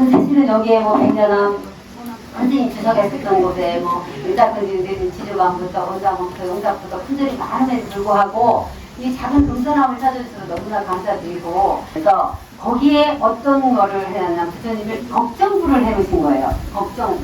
그 사실은 여기에 뭐 백년함 선생님 주석했었던 곳에 뭐 의사선생님 지주방부터 원장부터 용작부터 큰절이 많음에도 불구하고 이 작은 금선함을 찾아주셔서 너무나 감사드리고 그래서 거기에 어떤 거를 해놨냐면 부처님을 걱정부를 해놓으신 거예요. 걱정부.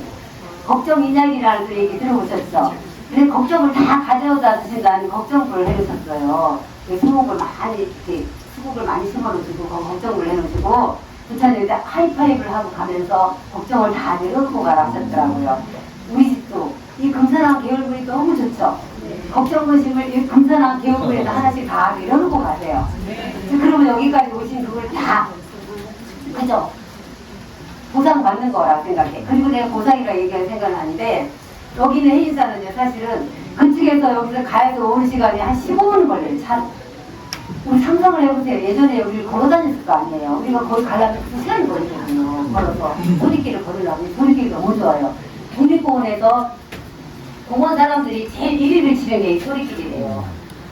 걱정 인약이라는 그 얘기 들어보셨죠? 그래서 걱정을 다 가져다 주신다는 걱정부를 해놓으셨어요. 그 수목을 많이 이렇게 수국을 많이 심어놓으시고 그 걱정을 해놓으시고 부처님이 하이파이브를 하고 가면서 걱정을 다 내려놓고 가라 하셨더라고요. 우리 집도 이 금산왕 계열물이 너무 좋죠. 걱정 근심을 이 금산왕 계열물에다 하나씩 다 내려놓고 가세요. 그러면 여기까지 오신 그걸 다 그죠? 보상 받는 거라고 생각해. 그리고 내가 보상이라고 얘기할 생각은 아닌데, 여기는 해인사는요, 사실은 그쪽에서 여기서 가야서 오는 시간이 한 15분 걸려요, 차로. 우리 상상을 해보세요. 예전에 여기를 걸어 다녔을 거 아니에요. 우리가 거기 가려면 두 시간이 걸리거든요. 걸어서. 소리길을 걸으려면 소리길이 너무 좋아요. 국립공원에서 공원 사람들이 제일 1위를 치는 게이 소리길이래요.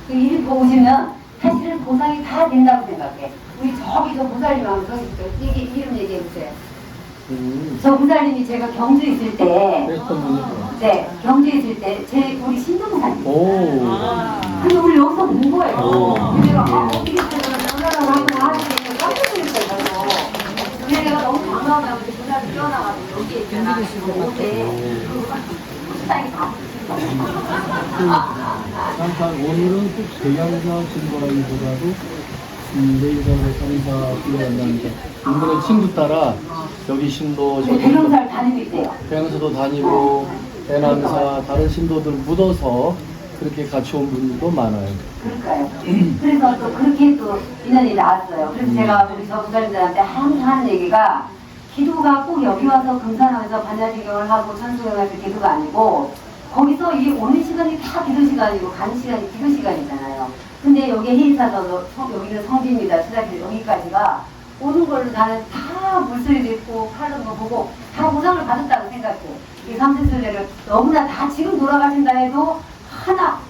그 1위 보고 오시면 사실은 보상이 다 된다고 생각해. 우리 저기 저 보살님 하면 저기 저 얘기, 이름 얘기해보세요. 음, 저 보살님이 제가 경주 있을 때, 분이구나. 네, 경주 있을 때, 제 우리 신동사님. 오. 근데 우리 여기서 본 거예요. 오. 근데 내가 아, 어떻게 전화를 하고 하는데 깜짝 놀랐어요. 저도. 근데 내가 너무 반가워서 그 전화를 뛰어나가지고 여기에 있잖아. 근데 식당이 다 항상 오늘은 꼭 대양사 신고라기보다도 음, 내일사를 상사 필요한다니까 오늘은 친구 따라 여기 신도 저기 대명사를 다니고 있대요. 대양사도 다니고 대남사 다른 신도들 묻어서 그렇게 같이 온 분들도 많아요. 그럴까요? 그래서 또 그렇게 또 인연이 나왔어요. 그래서 제가 우리 저부사님들한테 항상 하는 얘기가 기도가 꼭 여기 와서 금산하면서 반야지경을 하고 천수경에서 기도가 아니고 거기서 이 오는 시간이 다 기도 시간이고 가는 시간이 기도 시간이잖아요. 근데 여기 해인사도 여기는 성지입니다. 수자길 여기까지가 오는 걸로 나는 다 물소리 듣고 파는 거 보고 다 보상을 받았다고 생각해. 이 삼세순례를 너무나 다 지금 돌아가신다 해도 하나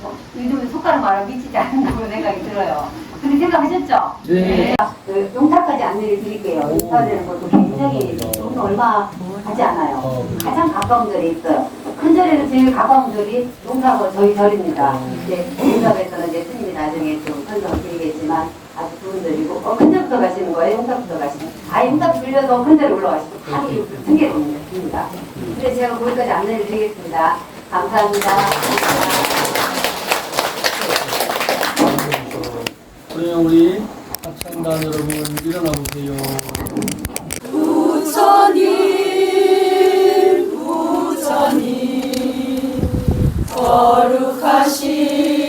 뭐, 요즘에 손가락 말하면 미치지 않는다고 생각이 들어요. 그렇게 생각하셨죠? 네. 그 용타까지 안내를 드릴게요. 용타되는 것도 굉장히 돈 얼마 하지 않아요. 어, 가장 가까운 절이 있어요. 큰 절에는 제일 가까운 절이 용타고 저희 절입니다. 이제 용타에서는 이제 스님이 나중에 좀 설명을 드리겠지만 아주 좋은 절이고 어, 가시는 거예요? 용타부터 가시는 아 빌려서 큰 절에 올라가시고 바로 승계입니다. 그래서 제가 거기까지 안내를 드리겠습니다. 감사합니다. 그러면 우리 합창단 여러분 일어나 보세요. 부처님 부처님 거룩하신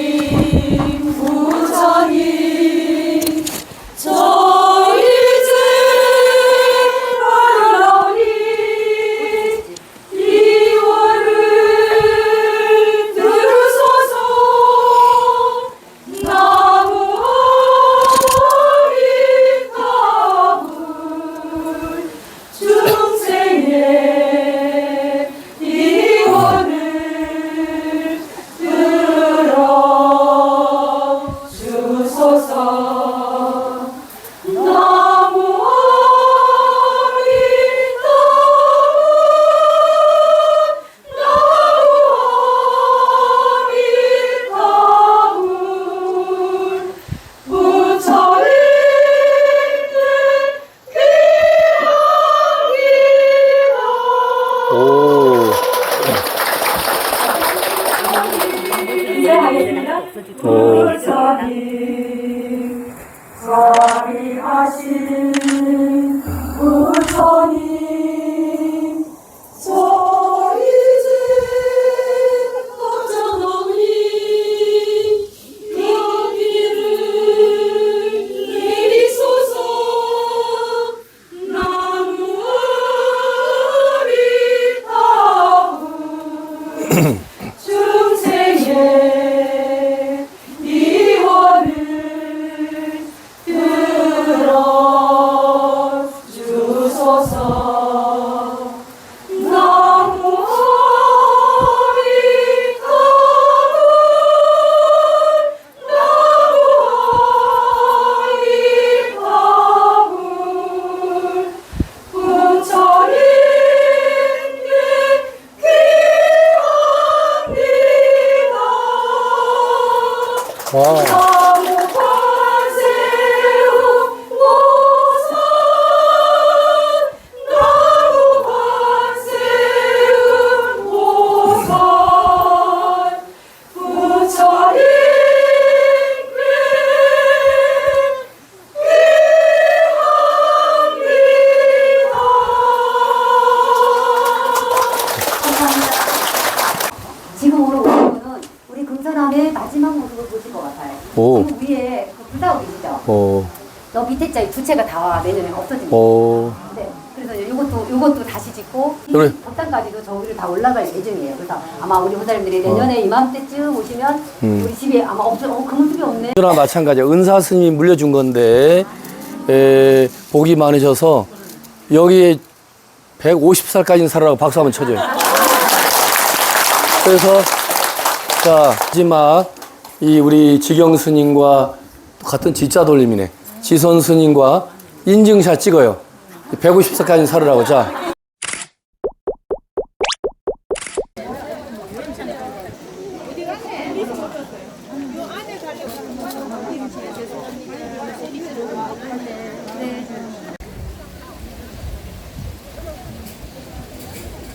밑에 자리 부채가 다 내년에 없어집니다. 어. 네. 그래서 이것도 이것도 다시 짓고 이 그래. 법당까지도 저 위로 다 올라갈 예정이에요. 그래서 아마 우리 호사님들이 내년에 이맘때쯤 오시면 어. 음. 우리 집에 아마 없어 어, 그 모습이 없네. 나 마찬가지야. 은사 스님이 물려준 건데 에, 복이 많으셔서 여기에 150살까지는 살아라고 박수 한번 쳐줘요. 그래서 자 마지막 이 우리 지경 스님과 같은 지자 돌림이네. 지선 스님과 인증샷 찍어요. 150살까지 살으라고 자.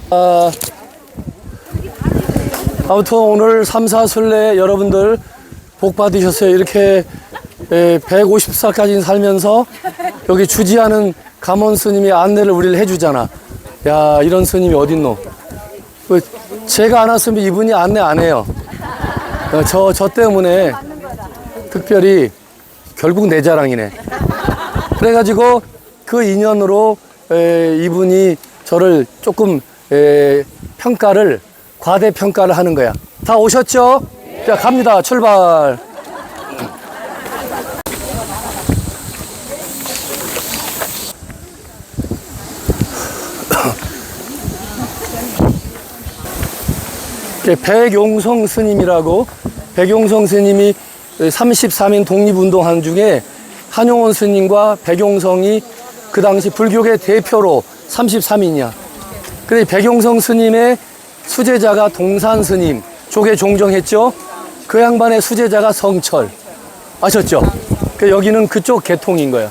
아, 아무튼 오늘 삼사순례 여러분들 복 받으셨어요. 이렇게 150살까지 살면서 여기 주지하는 감원 스님이 안내를 우리를 해주잖아. 야 이런 스님이 어딨노? 그 제가 안 왔으면 이분이 안내 안 해요. 어, 저, 저 때문에 특별히 결국 내 자랑이네. 그래가지고 그 인연으로 에, 이분이 저를 조금 에, 평가를 과대 평가를 하는 거야. 다 오셨죠? 자 갑니다. 출발. 백용성 스님이라고 백용성 스님이 33인 독립운동한 중에 한용원 스님과 백용성이 그 당시 불교계 대표로 33인이야. 그래 백용성 스님의 수제자가 동산 스님 쪽에 종정했죠. 그 양반의 수제자가 성철 아셨죠? 그 여기는 그쪽 계통인 거야.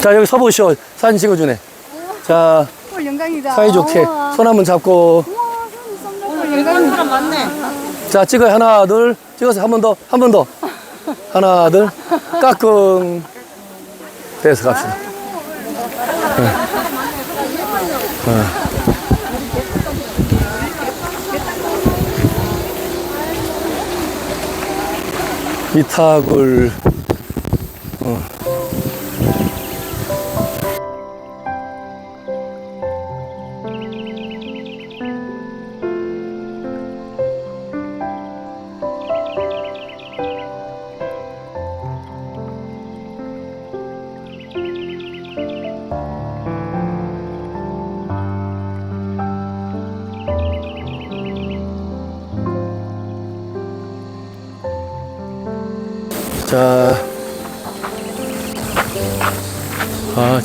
자 여기 서보시오 사진 찍어주네. 자 어, 영광이다. 사이좋게 우와. 손 한번 잡고 영광이다. 자 찍어요 하나 둘 찍어서 한 번 더 한 번 더 하나 둘 까꿍 돼서 갑시다 네. 네. 이타굴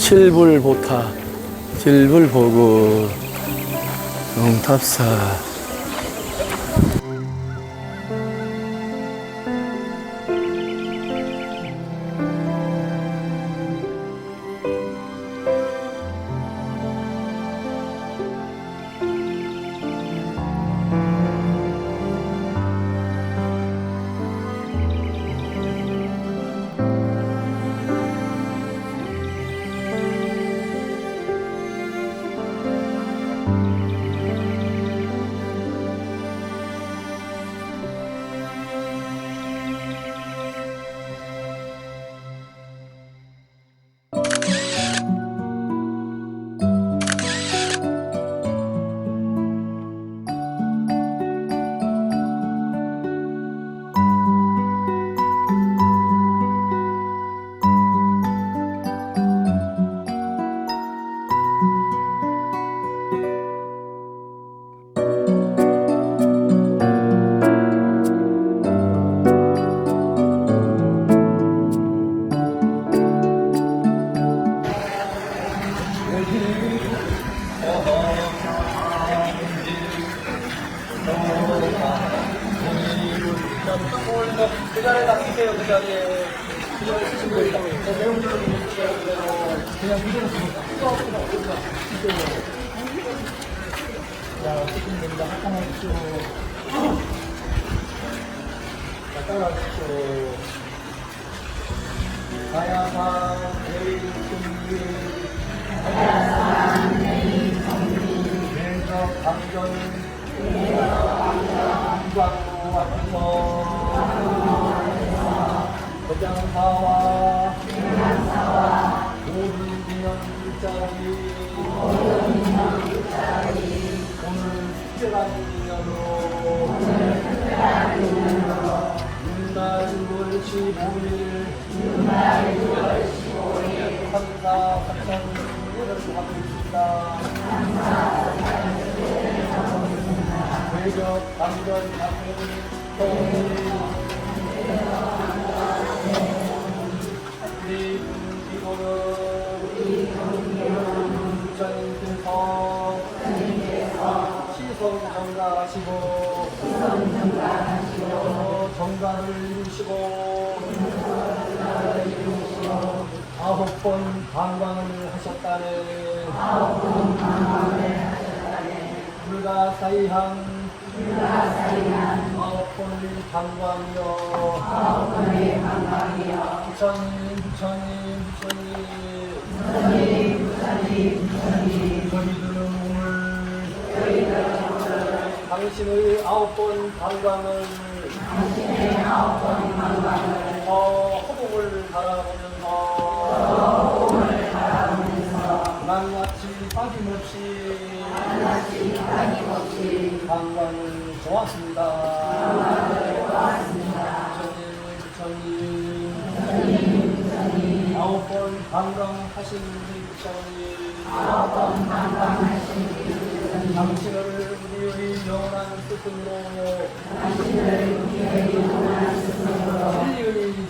칠불보타, 칠불보고, 영탑사. 그 자리에 놔주세요, 그 자리에. 그 자리에 쓰시면 됩니다. 저 내용들로 읽어주세요, 그대로. 그냥 그대로 쓰세요. 자, 쓰시면 됩니다. 한칸하십시오 자, 따라하십시오. 가야사 내일 승리 가야사 내일 승리 대적 강전 이광 로 앞에서 대장사와 모든 기념 일자리 오늘 축제라는 기념으로 윤날 6월 15일 삼사 삼천 일을 하고 있습니다. 외적 강전 강행 정가하시고 어, 정가를 이루시고 아홉 번 방광을 하셨다네. 불가사의한 아홉 번의 방광이여. 부처님 부처님 부처님. 저희들은 오늘 당신의 아홉 번 방광을 어, 허공을 바라보면서 낱낱이 빠짐없이 방광을 좋았습니다. 부처님, 부처님, 아홉 번 방광하신 우리 부처님,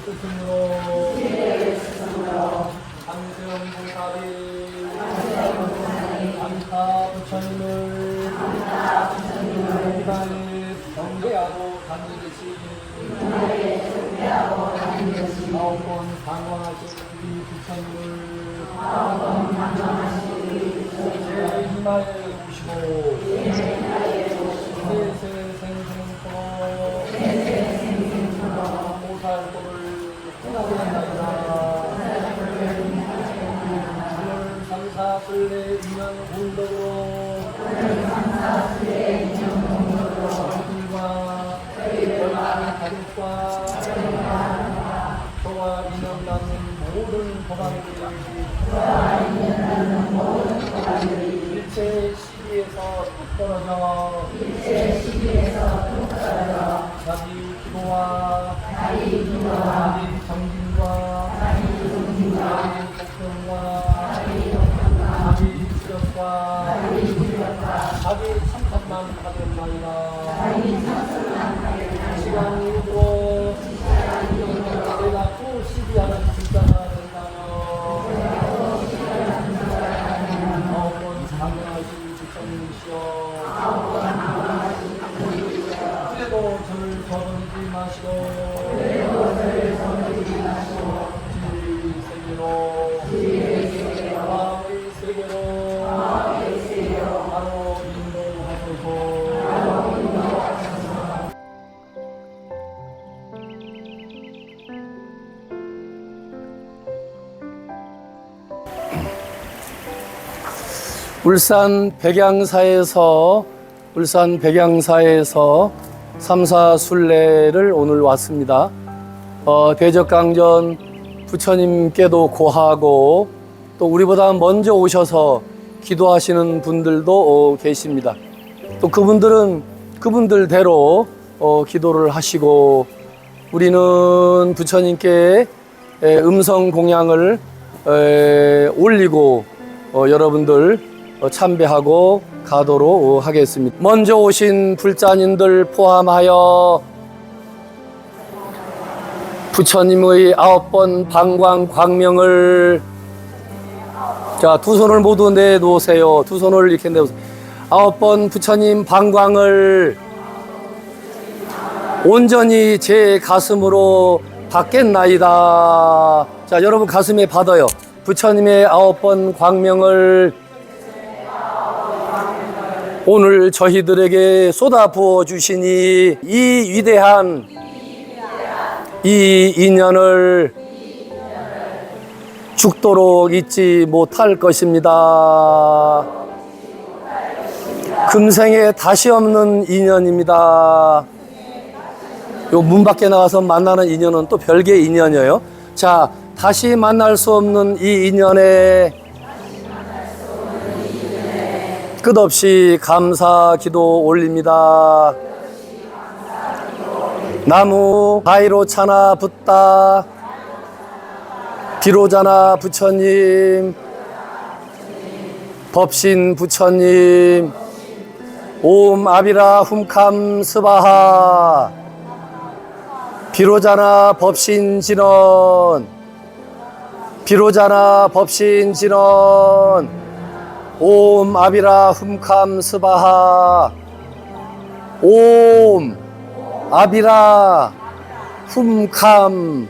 스승으로 진리의 스승으로 안세영보살이 안타 부처님을 이달에 경배하고 다니듯이 아홉 번 방황하신 우리 부처님을 제 이마에 오시고 저희 가족과 시비에서 뚝 떨어져 자기 기도와 자기 정진과 자기 복경과 자기 수력과 자기 참선만 하겠나이다 이 시간 이후로 내가 또 시비하는 불자가 된다면 아홉 번 장명하신 부처님이시여 그래도 저를 저버리지 마시고 진리 세계로 마음의 세계로. 울산 백양사에서 울산 백양사에서 삼사 순례를 오늘 왔습니다. 어, 대적강전 부처님께도 고하고 또 우리보다 먼저 오셔서 기도하시는 분들도 어, 계십니다. 또 그분들은 그분들대로 어, 기도를 하시고 우리는 부처님께 에, 음성 공양을 에, 올리고 어, 여러분들 어, 참배하고 가도록 어, 하겠습니다. 먼저 오신 불자님들 포함하여 부처님의 아홉 번 방광 광명을 자 두 손을 모두 내놓으세요. 두 손을 이렇게 내놓으세요. 아홉 번 부처님 방광을 온전히 제 가슴으로 받겠나이다. 자, 여러분 가슴에 받아요. 부처님의 아홉 번 광명을 오늘 저희들에게 쏟아 부어 주시니 이 위대한 이 인연을 죽도록 잊지 못할 것입니다. 금생에 다시 없는 인연입니다. 요 문 밖에 나가서 만나는 인연은 또 별개의 인연이에요. 자, 다시 만날 수 없는 이 인연에 끝없이 감사 기도 올립니다. 나무 바위로 차나 붙다. 비로자나 부처님. 법신 부처님. 옴 아비라 훔캄 스바하. 비로자나 법신 진원. 비로자나 법신 진원 옴 아비라 훔캄 스바하. 옴 아비라 훔캄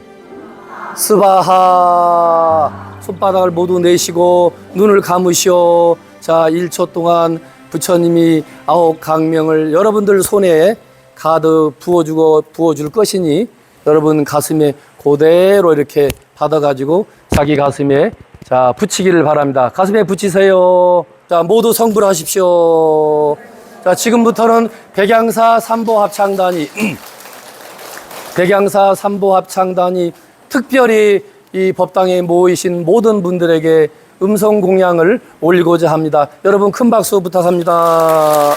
스바하. 손바닥을 모두 내시고 눈을 감으시오. 자 1초 동안 부처님이 아홉 강명을 여러분들 손에 가득 부어주고 부어줄 것이니 여러분 가슴에 그대로 이렇게 받아가지고 자기 가슴에 자 붙이기를 바랍니다 가슴에 붙이세요 자 모두 성불하십시오 자 지금부터는 백양사 삼보 합창단이 백양사 삼보 합창단이 특별히 이 법당에 모이신 모든 분들에게 음성 공양을 올리고자 합니다. 여러분 큰 박수 부탁합니다.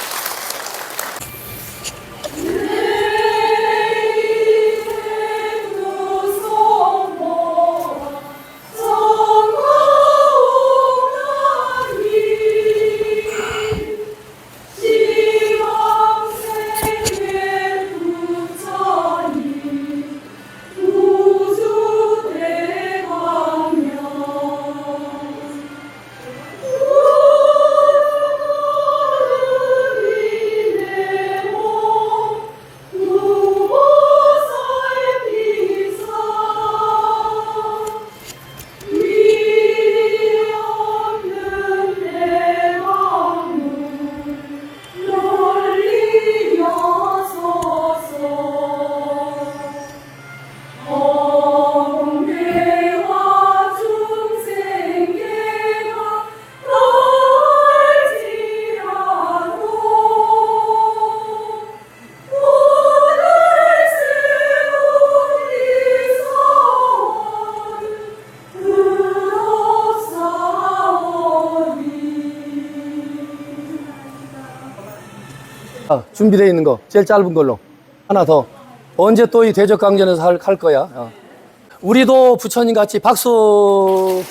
준비되어 있는 거 제일 짧은 걸로 하나 더 언제 또 이 대적 강전에서 할, 할 거야. 어. 우리도 부처님 같이 박수.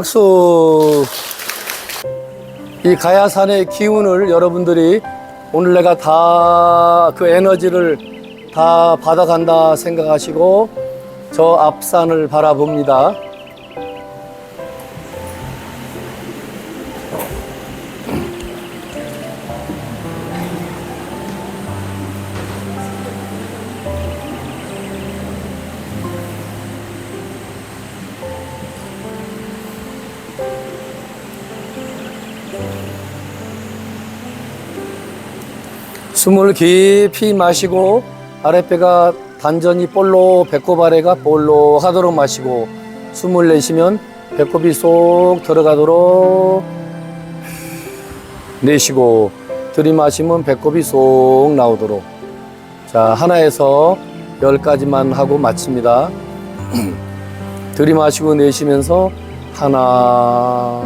박수. 이 가야산의 기운을 여러분들이 오늘 내가 다 그 에너지를 다 받아간다 생각하시고 저 앞산을 바라봅니다. 숨을 깊이 마시고 아랫배가 단전이 볼로 배꼽 아래가 볼로 하도록 마시고 숨을 내쉬면 배꼽이 쏙 들어가도록 내쉬고 들이마시면 배꼽이 쏙 나오도록. 자 하나에서 열 가지만 하고 마칩니다. 들이마시고 내쉬면서 하나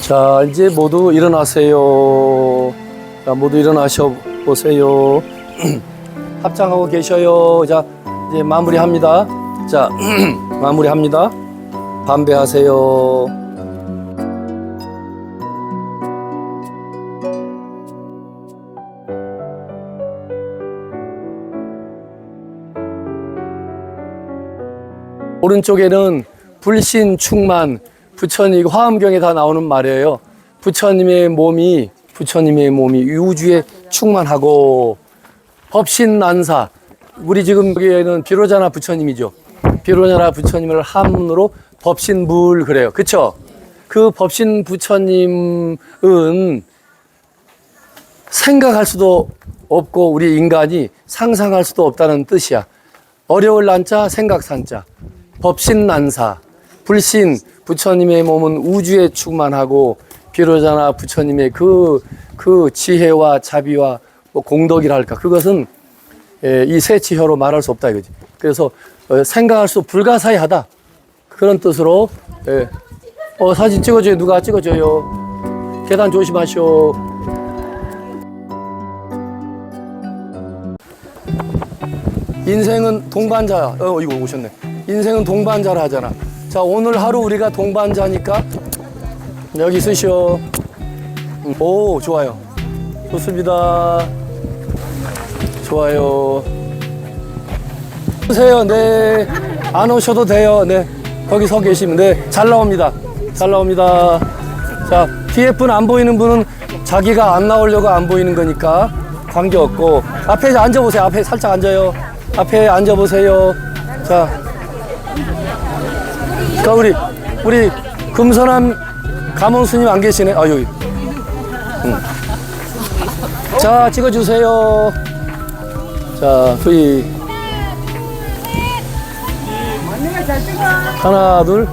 자, 이제 모두 일어나세요. 자, 모두 일어나셔 보세요. 합장하고 계셔요. 자, 이제 마무리합니다. 자, 마무리합니다. 반배하세요. 오른쪽에는 불신 충만 부처님 화엄경에 다 나오는 말이에요. 부처님의 몸이 부처님의 몸이 우주에 충만하고 법신 난사 우리 지금 여기에는 비로자나 부처님이죠. 비로자나 부처님을 한문으로 법신물 그래요. 그쵸? 그 법신 부처님은 생각할 수도 없고 우리 인간이 상상할 수도 없다는 뜻이야. 어려울 난자 생각산자 법신난사 불신 부처님의 몸은 우주에 충만하고 비로자나 부처님의 그, 그 지혜와 자비와 뭐 공덕이랄까 그것은 예, 이세 지혜로 말할 수 없다 이거지. 그래서 어, 생각할 수 불가사의하다 그런 뜻으로 예. 어, 사진 찍어줘요 누가 찍어줘요 계단 조심하시오. 인생은 동반자야. 어, 이거 오셨네. 인생은 동반자라 하잖아. 자, 오늘 하루 우리가 동반자니까 여기 쓰시오. 음, 오, 좋아요. 좋습니다. 좋아요. 오세요. 네. 안 오셔도 돼요. 네. 거기 서 계시면 네. 잘 나옵니다. 잘 나옵니다. 자, 뒤에 분 안 보이는 분은 자기가 안 나오려고 안 보이는 거니까 관계 없고 앞에 앉아 보세요. 앞에 살짝 앉아요. 앞에 앉아 보세요. 자, 자 우리 우리 금선함 감원 스님 안 계시네. 아 여기. 응. 자 찍어주세요. 자 소희. 하나 둘.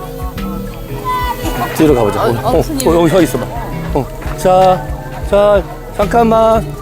뒤로 가보자. 어, 어, 어, 여기 서 있어봐. 어. 자, 자 잠깐만.